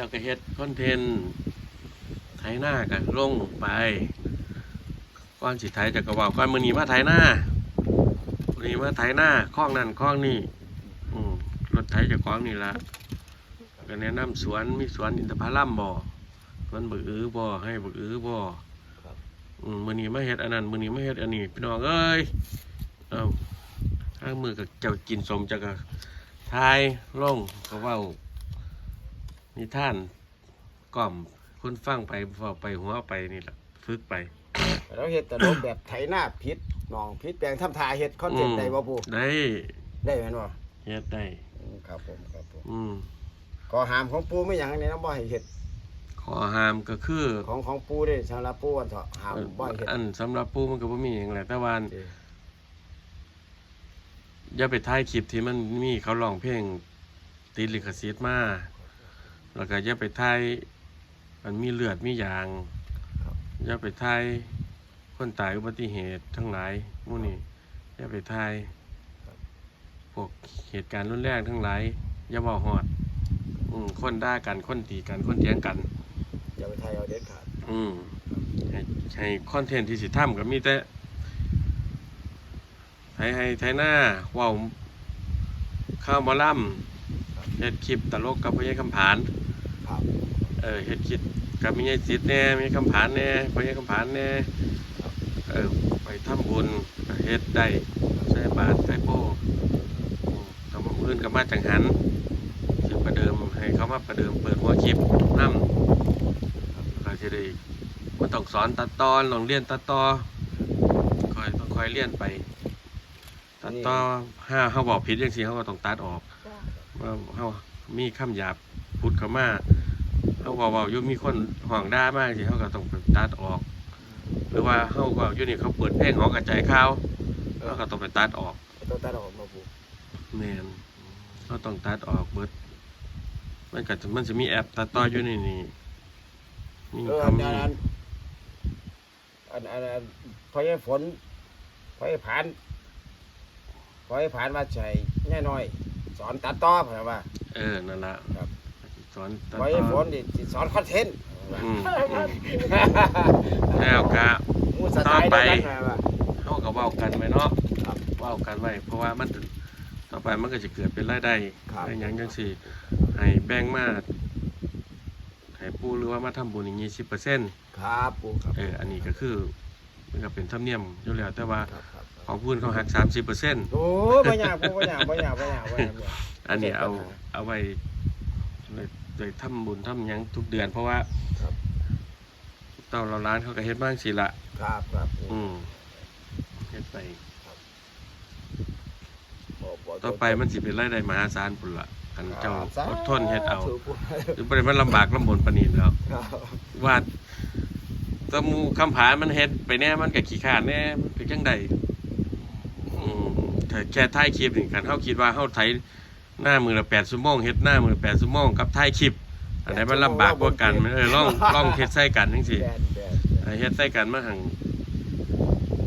แล้วก็เฮ็ดคอนเทนต์ไถหน้ากันลงไปก่อนสิไถจะกระว่าก่อนมื้อนี้มาไถหน้ามื้อนี้มาไถหน้าคล้องนั่นคล้องนี่อืมรถไถเจะคล้าของนี่ละก็แนะนำสวนมีสวนอินทผลัมบ่สวนบึกอือบ่ให้บึกอือบ่ครับอืมมื้อนี้มาเฮ็ดอันนั้นมื้อนี้มาเฮ็ดอันนี้พี่น้องเอ้ยเอ้าทางมือกับเจ้ากินสมจักก็ทายลงก็เว้า นิทานกล่อมคนฟังไปเว้าไปหัวไปนี่ล่ะฝึกไปเราเฮ็ดตลกแบบไถหน้าพิษหนองพิษแปลงทำทาเฮ็ดคอนเทนต์ได้บ่ปูได้ได้แม่นบ่เฮ็ดได้อืมครับผมครับผมอืมขอหามของปูไม่หยังนี่นะบ่ให้เฮ็ดขอห้ามก็คือ ของของปูเด้สำหรับปูวันเถาะหามบ่ให้เฮ็ดอันสำหรับปู่มันก็บ่มีหยังแหละแต่ว่าเด้ออย่าไปถ่ายคลิปที่มันมีเขาร้องเพลงติดลิขสิทธิ์มา แล้วก็อย่าไปถ่ายมันมีเลือดมียางอย่าไปถ่ายคนตายอุบัติเหตุทั้งหลายหมู่นี้อย่าไปถ่ายพวกเหตุการณ์รุนแรงทั้งหลายอย่าเว้าฮอด อืมคนด่ากันคนตีกันคนเถียงกันอย่าไปไทยเอาเด็ดขาดอืมให้ให้คอนเทนต์ที่สิทำก็มีแต่ให้ให้ไทยหน้าเว้าข้าวหมอลำเฮ็ดคลิปตลกกับพ่อใหญ่คำผาน ครับเออเฮ็ดคลิปกับมีใหญ่จิตแหน่มีคำผานแหน่พ่อใหญ่คำผานแหน่เออไปทำบุญก็เฮ็ดได้ใส่บาตรใส่โป้อืมก็มาอื่นก็มาจังหันสิประเดิมให้เขามาประเดิมเปิดหัวคลิปนำก็จะได้มันต้องสอนตัดตอนลองเรียนตัดต่อคอยต้องคอยเรียนไปตัดต่อห้าเขาบอกผิดอย่างสิเขาก็ต้องตัดออกว่าเขามีคำหยาบพูดเข้ามา เขาบอกว่าอยุ่มีคนห่วงด่ามากสิเขาก็ต้องไปตัดออก หรือว่าเขาก็อยู่นี่เขาเปิดเพลงหอกระจายข่าวเขาก็ต้องไปตัดออกต้องตัดออกมาปูแมนเขาต้องตัดออกเบิดมันก็จะมันจะมีแอปตัดต่ออยู่ในนี่มีเออคำอันนี้นั้นอันอันอันพอให้ฝนพอให้ผ่านพอให้ผ่านมาใช้แน่น้อย สอนตัดต่อเพิ่นว่า เออนั่นละครับ สอนตัดพอต่ให้ฝอนนี่สิสอนคอนเทนต์อืมอืมแล้วก็ มูสไตล์ต่อไป เดียวกันนะว่าเขาก็เว้ากันไว้เนาะครับเว้ากันไว้เพราะว่ามันต่อไปมันก็จะเกิดเป็นรายได้ครับ ได้หยังจังสี่ให้แบ่งมาให้ปู่หรือว่ามาทำบุญอย่างนี้สิบเปอร์เซ็นต์ครับปูครับเอออันนี้ก็คือมันก็เป็นธรรมเนียมอยู่แล้วแต่ว่าครับครับของพูนเขาหักสามสิบเปอร์เซ็นต์โอ้ยบ่ยากปูบ่ยากบ่ยากบ่ยากบ่ยากบ่ยาก อันนี้เอาเอาไว้ เลยเลยทำบุญทำหยังทุกเดือน เพราะว่าครับ เต้าเราร้านเขาก็เฮ็ดบ้างสิละครับครับอืมเฮ็ดไปบ่บ่ต่อไปมันสิเป็นรายได้มหาศาลพุ่นละคันเจ้าสอดทนเฮ็ดเอาธุปูหรือบ่ได้มันลำบากลำบนปานนี้แล้ว ครับว่าแตะมูคำผานมันเฮ็ดไปแน่มันก็ขี้ขลาดแน่มันเป็นจังไดอืมถ้าแค่ถ่ายคลิปนี่คันเฮาคิดว่าเฮาไถ หน้ามือละ8ชั่วโมงเฮ็ดหน้ามือละ8ชั่วโมงกับถ่ายคลิป อันไหนมันลำบากกว่ากันเออลองลองเฮ็ดใส่กันจังซี่แบนแบนแบนเฮ็ดใส่กันมาหัง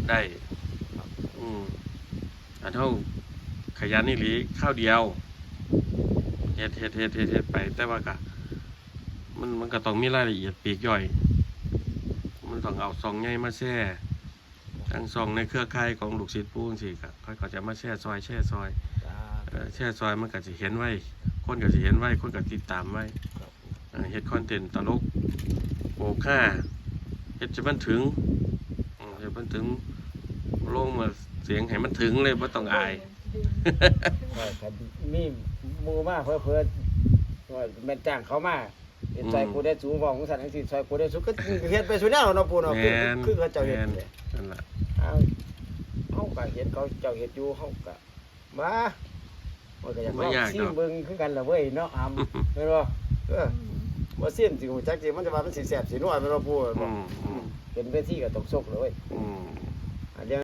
ได้อืมอันเท่าขยันนี่หลีข้าวเดียวเฮ็ดเฮ็ดเฮ็ดเฮ็ดเฮ็ดไป แต่ว่าก็มันมันก็ต้องมีรายละเอียดปลีกย่อย มันต้องเอาซองใหญ่มาแช่ทั้งซองในเครือข่ายของลูกศิษย์ปู่จังซี่ก็เขาก็จะมาแช่ซอยแช่ซอย จ้าเอ่อ แช่ซอยมันก็สิเห็นไว้ คนก็สิเห็นไว้ คนก็ติดตามไว้ครับเอ่อเฮ็ดคอนเทนต์ตลกโปกค่าเฮ็ดจะมันถึงอืมเฮ็ดมันถึงลงมาเสียงให้มันถึงเลยบ่ต้องอายใช่ครับมีหมู่มาเพิ่นเพิ่นว่าแม่นจ้างเขามาเฮ็ดซอยกูได้สูงบ่ของสันจังซี่ซอยกูได้สูงก็เฮ็ดไปสุดแนวเนาะปู่เนาะคือแม่นคือเขาเจ้าเฮ็ดแม่นเนี่ยนั่นล่ะเอาเฮาก็เห็นเขาเจ้าเฮ็ดอยู่เฮาก็มา มันก็อยากลองซิมเบิ่งคือกันล่ะเว้ยเนาะอำแม่นบ่เออบ่ซิมสิฮู้จักสิมันจะว่ามันสิแซ่บสินัวแม่นบ่ปู่อืมอืมเป็นเวทีก็ต้องซกเลยเว้ยอืม อันเดียว